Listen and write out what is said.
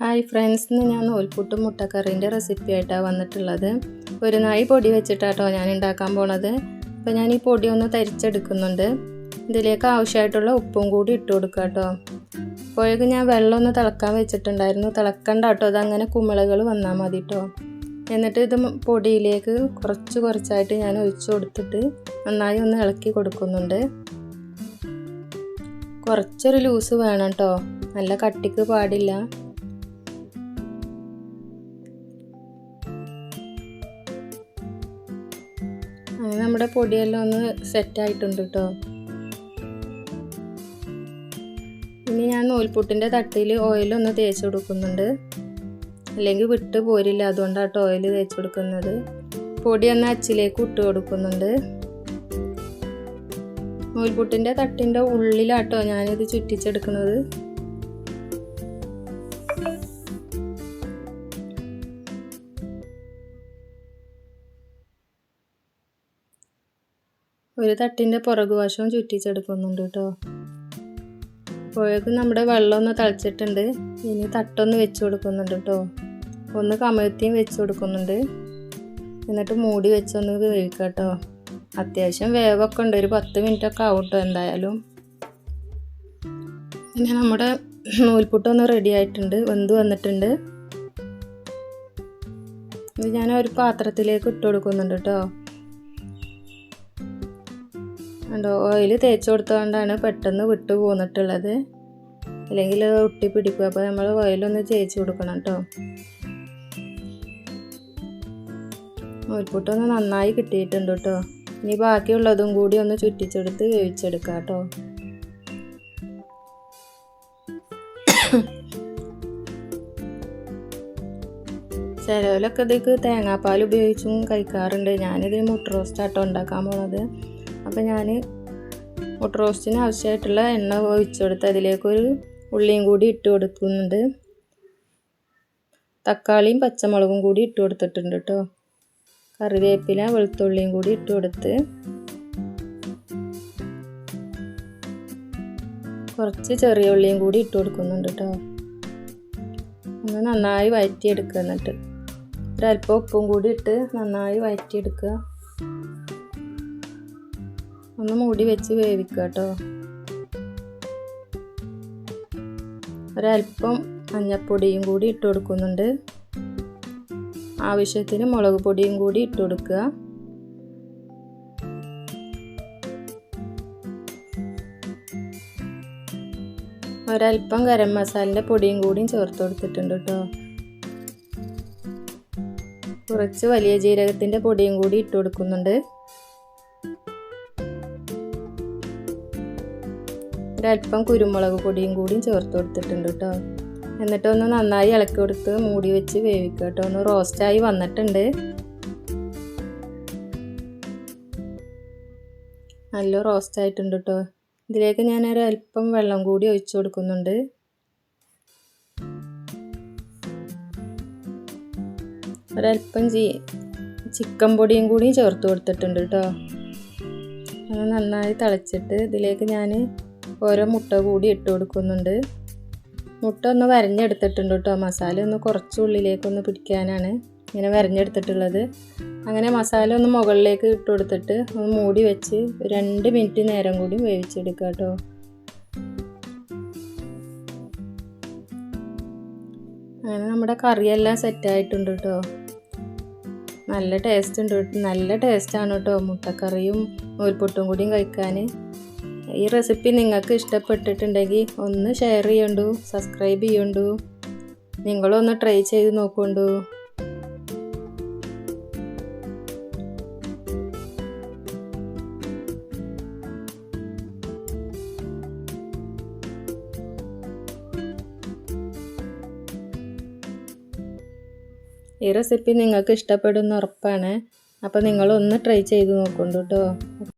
Hi friends ഇന്ന് ഞാൻ നൂൽപുട്ടും മുട്ടക്കറീന്റെ recipe ആയിട്ടാണ് വന്നിട്ടുള്ളത്. ഒരു നായി പൊടി വെച്ചിട്ടാട്ടോ ഞാൻ ഉണ്ടാക്കാൻ പോണത്. അപ്പോൾ ഞാൻ ഈ പൊടി ഒന്ന് തരിച്ചെടുക്കുന്നുണ്ട്. ഇതിലേക്ക് ആവശ്യമായിട്ടുള്ള ഉപ്പും കൂടി ഇട്ട് കൊടുക്കുക കേട്ടോ അപ്പോഴേക്കും ഞാൻ വെള്ളം ഒന്ന് തിളക്കാൻ വെച്ചിട്ടുണ്ടായിരുന്നു. തിളക്കണ്ട കേട്ടോ അങ്ങനെ കുമിളകൾ വന്നാൽ മതി കേട്ടോ എന്നിട്ട് ഇത് പൊടിയിലേക്ക് കുറച്ച് കുറച്ചായിട്ട് ഞാൻ ഒഴിച്ചു കൊടുത്തിട്ട് നന്നായി ഒന്ന് ഇളക്കി കൊടുക്കുന്നുണ്ട്. കുറച്ചൊരു ലൂസ് വേണം കേട്ടോ നല്ല കട്ടിക്ക് പാടില്ല. നമ്മുടെ പൊടിയെല്ലാം ഒന്ന് സെറ്റായിട്ടുണ്ട് കേട്ടോ ഇനി ഞാൻ നൂൽപുട്ടിന്റെ തട്ടിയിൽ ഓയിലൊന്ന് തേച്ച് കൊടുക്കുന്നുണ്ട്. അല്ലെങ്കിൽ വിട്ട് പോരില്ല അതുകൊണ്ടാണ് കേട്ടോ ഓയിൽ തേച്ച് കൊടുക്കുന്നത്. പൊടി ഒന്ന് അച്ചിലേക്ക് ഇട്ട് കൊടുക്കുന്നുണ്ട്. നൂൽപുട്ടിന്റെ തട്ടിന്റെ ഉള്ളിലാട്ടോ ഞാനിത് ചുറ്റിച്ചെടുക്കുന്നത്. ഒരു തട്ടിന്റെ പുറകുവശവും ചുറ്റിച്ചെടുക്കുന്നുണ്ട് കേട്ടോ. അപ്പോഴേക്കും നമ്മുടെ വെള്ളം ഒന്ന് തളിച്ചിട്ടുണ്ട്. ഇനി തട്ടൊന്ന് വെച്ച് കൊടുക്കുന്നുണ്ട് കേട്ടോ. ഒന്ന് കമഴ്ത്തിയും വെച്ച് കൊടുക്കുന്നുണ്ട്. എന്നിട്ട് മൂടി വെച്ചൊന്ന് വേവിക്കാം കേട്ടോ. അത്യാവശ്യം വേവൊക്കെ ഉണ്ട്. ഒരു പത്ത് മിനിറ്റ് ഒക്കെ ആവും കേട്ടോ എന്തായാലും. പിന്നെ നമ്മുടെ നൂൽപുട്ടൊന്ന് റെഡി ആയിട്ടുണ്ട്. വെന്ത് വന്നിട്ടുണ്ട്. ഇത് ഞാൻ ഒരു പാത്രത്തിലേക്ക് ഇട്ട് കൊടുക്കുന്നുണ്ട് കേട്ടോ. കണ്ടോ ഓയിൽ തേച്ച് കൊടുത്തുകൊണ്ടാണ് പെട്ടെന്ന് വിട്ടു പോന്നിട്ടുള്ളത്. അല്ലെങ്കിൽ ഒട്ടി പിടിക്കും. അപ്പോൾ നമ്മൾ ഓയിലൊന്ന് തേച്ച് കൊടുക്കണം കേട്ടോ നൂൽപുട്ടൊന്ന് നന്നായി കിട്ടിയിട്ടുണ്ട് കേട്ടോ ഇനി ബാക്കിയുള്ളതും കൂടി ഒന്ന് ചുറ്റിച്ചെടുത്ത് വേവിച്ചെടുക്കാം കേട്ടോ ചിലവിലൊക്കെ ഇതിക്ക് തേങ്ങാപ്പാൽ ഉപയോഗിച്ചും കഴിക്കാറുണ്ട്. ഞാനിത് മുട്ട റോസ്റ്റ് ആട്ടോ ഉണ്ടാക്കാൻ പോണത്. അപ്പോൾ ഞാൻ മുട്ട റോസ്റ്റിന് ആവശ്യമായിട്ടുള്ള എണ്ണ ഒഴിച്ചു കൊടുത്ത് അതിലേക്കൊരു ഉള്ളിയും കൂടി ഇട്ട് കൊടുക്കുന്നുണ്ട്. തക്കാളിയും പച്ചമുളകും കൂടി ഇട്ട് കൊടുത്തിട്ടുണ്ട് കേട്ടോ കറിവേപ്പില വെളുത്തുള്ളിയും കൂടി ഇട്ട് കൊടുത്ത് കുറച്ച് ചെറിയ ഉള്ളിയും കൂടി ഇട്ട് കൊടുക്കുന്നുണ്ട് കേട്ടോ ഒന്ന് നന്നായി വഴറ്റിയെടുക്കുക എന്നിട്ട്. ഒരല്പം ഉപ്പും കൂടി ഇട്ട് നന്നായി വഴറ്റിയെടുക്കുക ഒന്ന് മൂടി വെച്ച് വേവിക്കുക കേട്ടോ. ഒരല്പം മഞ്ഞപ്പൊടിയും കൂടി ഇട്ട് കൊടുക്കുന്നുണ്ട്. ആവശ്യത്തിന് മുളക് പൊടിയും കൂടി ഇട്ട് കൊടുക്കുക. ഒരല്പം ഗരം മസാലന്റെ പൊടിയും കൂടിയും ചേർത്ത് കൊടുത്തിട്ടുണ്ട് കേട്ടോ. കുറച്ച് വലിയ ജീരകത്തിന്റെ പൊടിയും കൂടി ഇട്ട് കൊടുക്കുന്നുണ്ട്. ഒരല്പം കുരുമുളക് പൊടിയും കൂടിയും ചേർത്ത് കൊടുത്തിട്ടുണ്ട് കേട്ടോ. എന്നിട്ടൊന്ന് നന്നായി ഇളക്കി കൊടുത്ത് മൂടി വെച്ച് വേവിക്കുക കേട്ടോ. ഒന്ന് റോസ്റ്റായി വന്നിട്ടുണ്ട്. നല്ല റോസ്റ്റ് ആയിട്ടുണ്ട് കേട്ടോ. ഇതിലേക്ക് ഞാൻ അല്പം വെള്ളം കൂടി ഒഴിച്ചു കൊടുക്കുന്നുണ്ട്. ഒരല്പം ജീ ചിക്കൻ പൊടിയും കൂടി ചേർത്ത് കൊടുത്തിട്ടുണ്ട് കേട്ടോ. അത് നന്നായി തിളച്ചിട്ട് ഇതിലേക്ക് ഞാൻ ഓരോ മുട്ട കൂടി ഇട്ട് കൊടുക്കുന്നുണ്ട്. മുട്ട ഒന്ന് വരഞ്ഞെടുത്തിട്ടുണ്ട് കേട്ടോ. മസാല ഒന്ന് കുറച്ച് ഉള്ളിലേക്കൊന്ന് പിടിക്കാനാണ് ഇങ്ങനെ വരഞ്ഞെടുത്തിട്ടുള്ളത്. അങ്ങനെ മസാല ഒന്ന് മുകളിലേക്ക് ഇട്ട് കൊടുത്തിട്ട് ഒന്ന് മൂടി വെച്ച് രണ്ട് മിനിറ്റ് നേരം കൂടി വേവിച്ചെടുക്കുക കേട്ടോ. അങ്ങനെ നമ്മുടെ കറിയെല്ലാം സെറ്റായിട്ടുണ്ട് കേട്ടോ. നല്ല ടേസ്റ്റ് ഉണ്ട് നല്ല ടേസ്റ്റാണ് കേട്ടോ. മുട്ടക്കറിയും നൂൽപുട്ടും കൂടിയും കഴിക്കാൻ. ഈ റെസിപ്പി നിങ്ങൾക്ക് ഇഷ്ടപ്പെട്ടിട്ടുണ്ടെങ്കിൽ ഒന്ന് ഷെയർ ചെയ്യണ്ടു സബ്സ്ക്രൈബ് ചെയ്യണ്ടു. നിങ്ങളൊന്ന് ട്രൈ ചെയ്ത് നോക്കണ്ടു. ഈ റെസിപ്പി നിങ്ങൾക്ക് ഇഷ്ടപ്പെടുന്ന ഉറപ്പാണ്. അപ്പോൾ നിങ്ങളൊന്ന് ട്രൈ ചെയ്ത് നോക്കണ്ടു കേട്ടോ